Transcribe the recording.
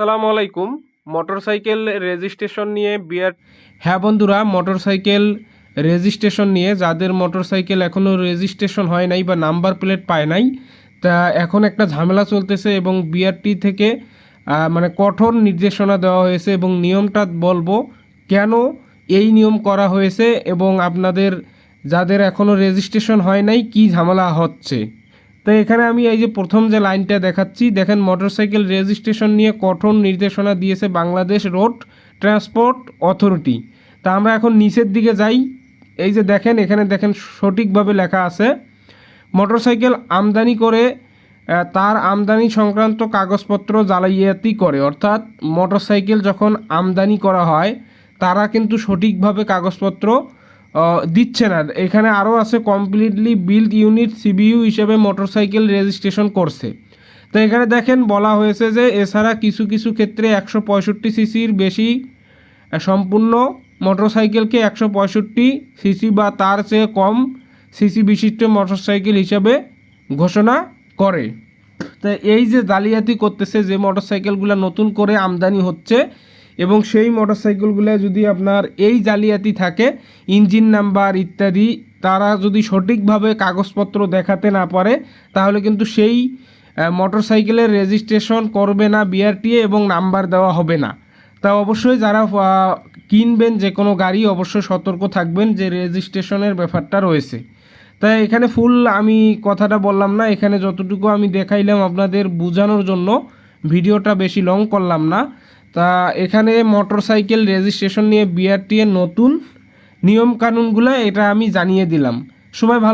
সালাম আলাইকুম। Motorcycle registration নিয়ে বিয়ার হ্যাঁ বন্ধুরা, মোটরসাইকেল রেজিস্ট্রেশন নিয়ে যাদের মোটরসাইকেল এখনও রেজিস্ট্রেশন হয় নাই বা নাম্বার প্লেট পায় নাই, তা এখন একটা ঝামেলা চলতেছে এবং বিআরটি থেকে মানে কঠোর নির্দেশনা দেওয়া হয়েছে এবং নিয়মটা বলব কেন এই নিয়ম করা হয়েছে এবং আপনাদের যাদের এখনও রেজিস্ট্রেশন হয় নাই কি ঝামেলা হচ্ছে। তো এখানে আমি এই যে প্রথম যে লাইনটা দেখাচ্ছি, দেখেন মোটরসাইকেল রেজিস্ট্রেশন নিয়ে কঠোর নির্দেশনা দিয়েছে বাংলাদেশ রোড ট্রান্সপোর্ট অথরিটি। তা আমরা এখন নিচের দিকে যাই। এই যে দেখেন, এখানে দেখেন সঠিকভাবে লেখা আছে, মোটরসাইকেল আমদানি করে তার আমদানি সংক্রান্ত কাগজপত্র জালিয়াতি করে। অর্থাৎ মোটরসাইকেল যখন আমদানি করা হয়, তারা কিন্তু সঠিকভাবে কাগজপত্র দিচ্ছে না। এখানে আরও আছে কমপ্লিটলি বিল্ড ইউনিট সিবিইউ হিসেবে মোটরসাইকেল রেজিস্ট্রেশন করছে। তো এখানে দেখেন, বলা হয়েছে যে এছাড়া কিছু কিছু ক্ষেত্রে একশো পঁয়ষট্টি সিসির বেশি সম্পূর্ণ মোটরসাইকেলকে একশো পঁয়ষট্টি সিসি বা তার চেয়ে কম সিসি বিশিষ্ট মোটরসাইকেল হিসাবে ঘোষণা করে। তা এই যে জালিয়াতি করতেছে, যে মোটরসাইকেলগুলো নতুন করে আমদানি হচ্ছে এবং সেই মোটরসাইকেলগুলো যদি আপনার এই জালিয়াতি থাকে, ইঞ্জিন নাম্বার ইত্যাদি, তারা যদি সঠিকভাবে কাগজপত্র দেখাতে না পারে, তাহলে কিন্তু সেই মোটরসাইকেলের রেজিস্ট্রেশন করবে না বিআরটিএ এবং নাম্বার দেওয়া হবে না। তা অবশ্যই যারা কিনবেন যে কোনো গাড়ি, অবশ্যই সতর্ক থাকবেন যে রেজিস্ট্রেশনের ব্যাপারটা রয়েছে। তাই এখানে ফুল আমি কথাটা বললাম না, এখানে যতটুকু আমি দেখাইলাম আপনাদের বোঝানোর জন্য, ভিডিওটা বেশি লং করলাম না। তা এখানে মোটরসাইকেল রেজিস্ট্রেশন নিয়ে বিআরটিএ নতুন নিয়ম কানুনগুলো এটা আমি জানিয়ে দিলাম। সবাই ভালো